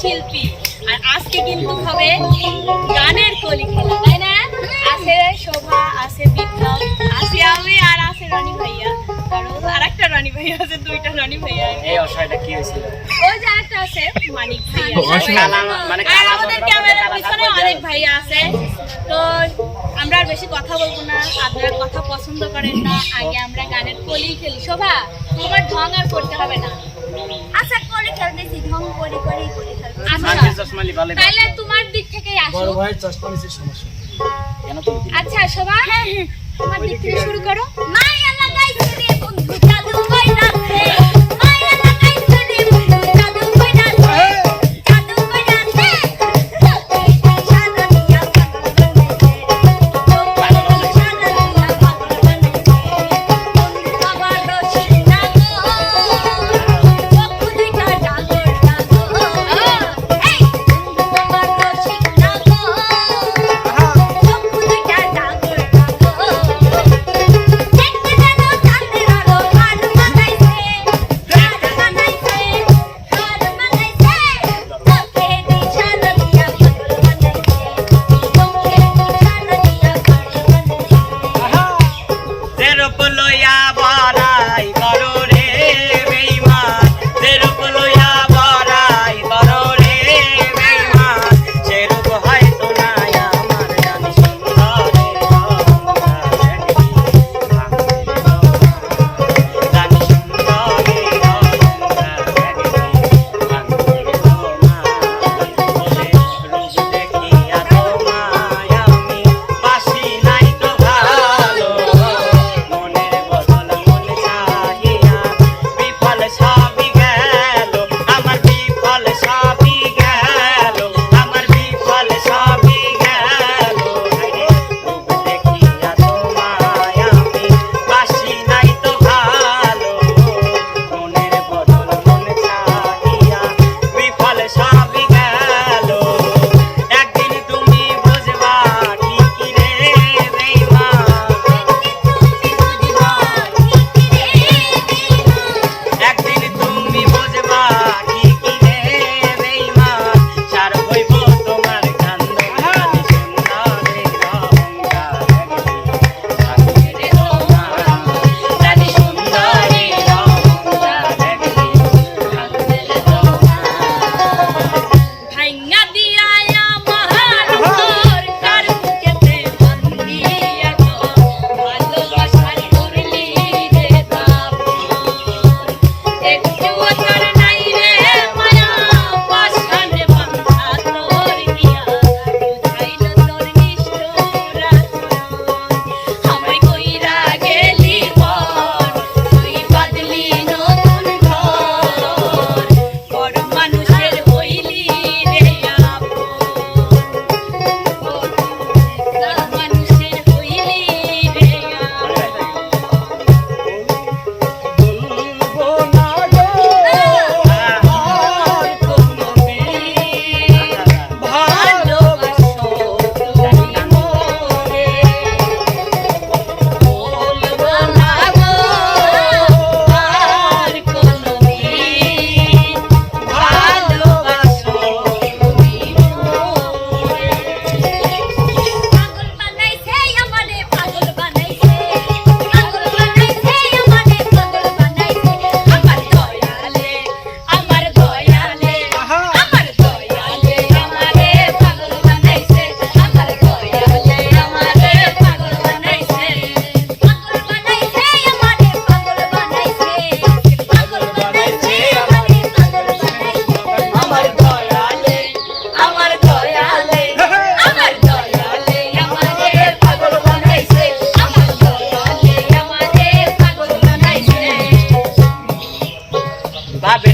শিল্পী। আর আজকে কিন্তু হবে গানের কলি খেলা তাই না? আছে শোভা আছে বিপ্লব আছে আমি আর আছে রনি ভাইয়া। অনেক ভাইয়া আছে। তো আমরা আর বেশি কথা বলব না কথা পছন্দ করেন না আগে আমরা গানের কলি খেলি। শোভা তোমার ঢং আর করতে হবে না। আচ্ছা, আচ্ছা, আচ্ছা। তোমার দিক আচ্ছা সবাই হ্যাঁ, হ্যাঁ, তোমার দিক থেকে শুরু করো। মা Yeah.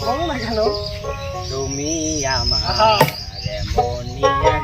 বলো না কেন তুমি আমার। মনিয়া